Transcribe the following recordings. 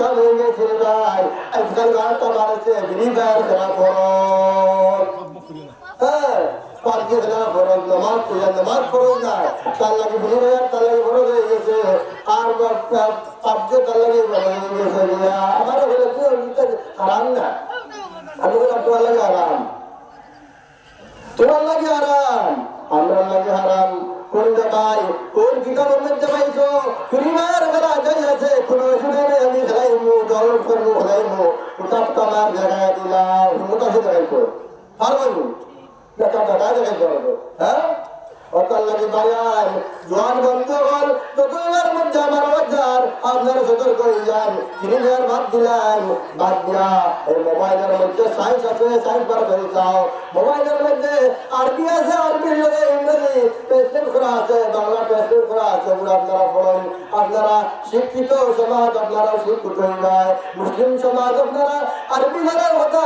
কাম হয়ে ভাই। আজকাল গানটা বাড়ছে ফ্রি ফায়ার খেলা ফরজ হ্যাঁ পার্কে খেলা ফরজ নামাজ পূজা নামাজ ফরজ না তার লাগে ফ্রি ফায়ার তার লাগে ফরজ হয়ে গেছে। আর পাবজি তার লাগে ফরজ হয়ে গেছে আমার হলে কি হারাম না? আমি বললাম, তোমার লাগে আরাম তোমার লাগে আরাম আমরা লাগে হারাম। কোন জায়গায় কোন কিতাবের মধ্যে পাইছো পরিবার বেলা যাই আছে জায়গায় দিলাম। মোটা সে জায়গায় কর পারব দেখা দেখা জায়গায় করব হ্যাঁ? লাগে বায়ান জোয়ান বন্ধ হল যতবার মধ্যে আমার বাজার আপনারা সতর্ক হয়ে যান তিনি যার বাদ দিলেন, বাদ করে করা করা আপনারা শিক্ষিত সমাজ আপনারা শিক্ষিত হয়ে যায় মুসলিম সমাজ আপনারা আরবি জানার কথা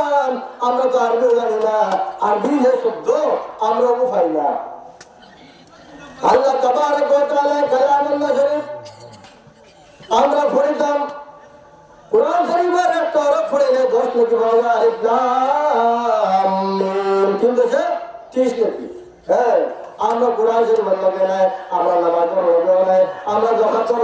আমরা তো আরবি জানি না আরবি যে শব্দ আমরা পাই না আল্লাহ তাবারক ওয়া তাআলা কালামুল্লাহ শরীফ আমরা পড়িতাম কোরআন শরীফের একটা অরব পড়িলে দশ নাকি পাওয়া আলিফ লাম মিম কিন্তু সে ত্রিশ নাকি হ্যাঁ আমরা কোরআন শরীফের লগে নাই আমরা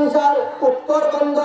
বিশৃঙ্খল উত্তরবঙ্গ